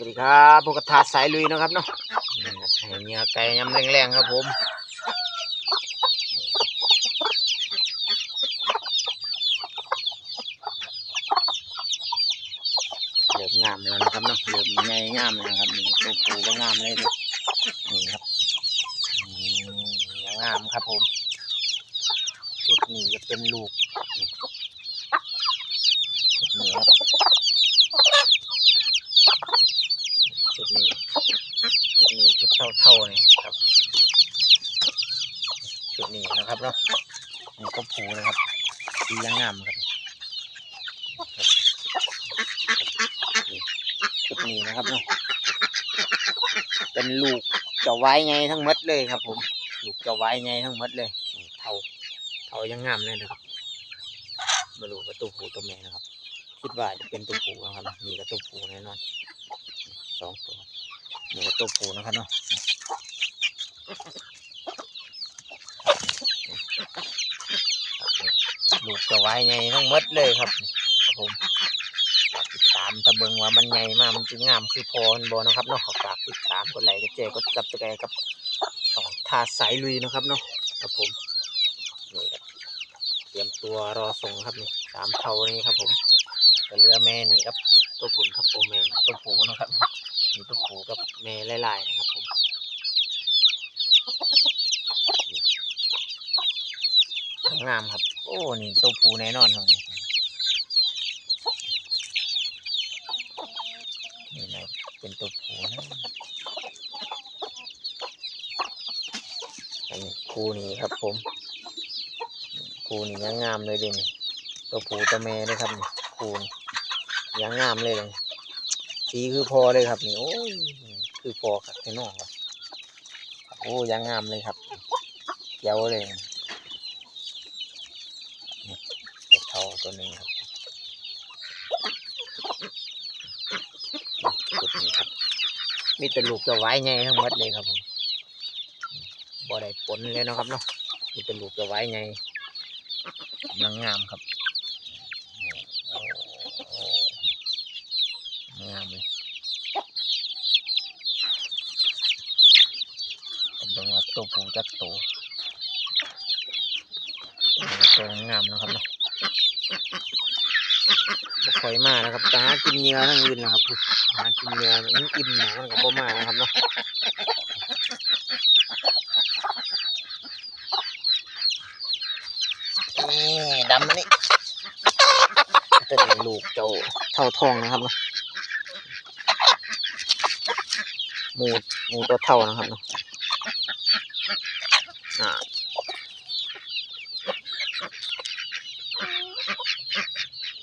วัสดีครับพวกกระทาสายลุยนะครับเนาะนี่ครับให้เนื้อไก่ยำแรงๆครับผมเริ่มงามแล้วนะครับเนาะเริ่มใหญ่งามแล้วครับนี่ตัวปูก็งามเลยนี่ครับงามครับผมชุดนี้จะเป็นลูกนี่ชุดนี้ครับ ชุดนี้ชุดนี้ชุดเท่าๆนี่ครับชุดนี้นะครับเนาะนี่ก็ผูนะครับดียังงามครับชุดนี้นะครับเนาะเป็นลูกเจ้าไว้ไงทั้งหมดเลยครับ ผมลูกเจ้าไว้ไงทั้งหมดเลยเท่าเท่ายังงามเลยนะครับมาดูว่าตัวผูตัวแม่นะครับคิดว่าจะเป็นตัวผูนะครับนี่ก็ตัวผูแน่นอน สองตัวนี่ก็ตัวผูนะครับเนาะลูกจะไว้ไงทั้งมดเลยครับ ครับผมฝากติดตามตะเบิงว่ามันไงมากมันจะงามคือพอมันบอนะครับเนาะขอฝากติดตามกดไลค์กดแชร์กดซับสไครต์กับช่องทาสายลุยนะครับเนาะครับผมนี่เตรียมตัวรอส่งครับนี่สามเท่านี้ครับผมเรือแม่นี่ครับตัวผุนครับโอแมนตัวผูนะครับ มีตัวผูกับแม่ไล่ๆนะครับผมงามครับ โอ้ นี่ตัวผูแน่นอนครับนี่นะเป็นตัวผูนะอันนี้คูนี้ครับผม คูนี้ยังงามเลยด่นตัวผูตัวแม่เลยครับนี่คูนี่ยังงามเลยเลย สีคือพอเลยครับนี่โอ้ยคือพอครับพี่น้องครับโอ้ยังงามเลยครับเยาวเลยนี่ตัวเทาตัวหนึ่งครับจุดนี้ครับมีแต่ลูกจะไว้ไงทั้งหมดเลยครับผมบ่ได้ผลเลยนะครับเนาะมีแต่ลูกจะไว้ไงกำลังงามครับโอ้โอ้ งามเลยผมเบิ่งว่าตัวผู้จักตัวตัวงามนะครับเนาะบ่ค่อยมานะครับแต่หากินเหยื่อทั้งอื่นนะครับหากินเหยื่อมันอิ่มหนามันก็บ่มานะครับเนาะนี่ดำมานี่เป็นลูกเจ้าเท่าทองนะครับเนาะ มูมูตัวเท่านะครับเนาะอ่า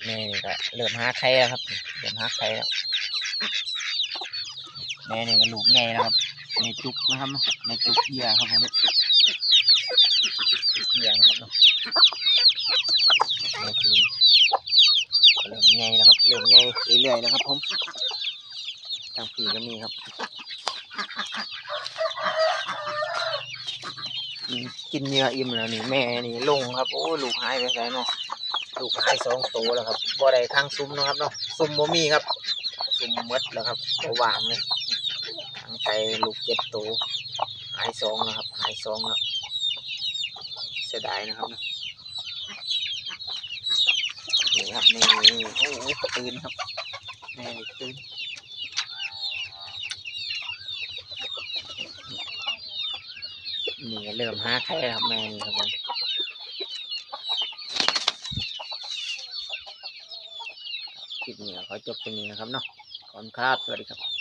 แม่นี่ก็เริ่มหาไข่แล้วครับเริ่มหาไข่แล้วแม่นี่ก็ลูกไงนะครับในจุกนะครับในจุกเหยื่อครับผมเหยื่อนะครับเนาะเริ่มไงแล้วครับเริ่มไงเรื่อยๆแล้วครับผมทางผีก็มีครับ กินเนื้ออิ่มแล้วนี่แม่นี่ลงครับ โอ้ลูกหายไปไสเนาะลูกหายสองตัวแล้วครับบ่ได้ข้างซุ้มนะครับเนาะซุ้มบ่มีครับซุ้มมดแล้วครับบ่วางเลยทางไปลูกเจ็ดตัวหายสองแล้วครับ หายสองแล้วเสียดายนะครับนี่ครับนี่โอ้ตื่นครับแม่นี่ตื่น นี่ก็ เริ่มหาไข่ครับแม่นี่ครับผมคลิปนี้ขอจบตรงนี้นะครับเนาะขอบคุณครับสวัสดีครับ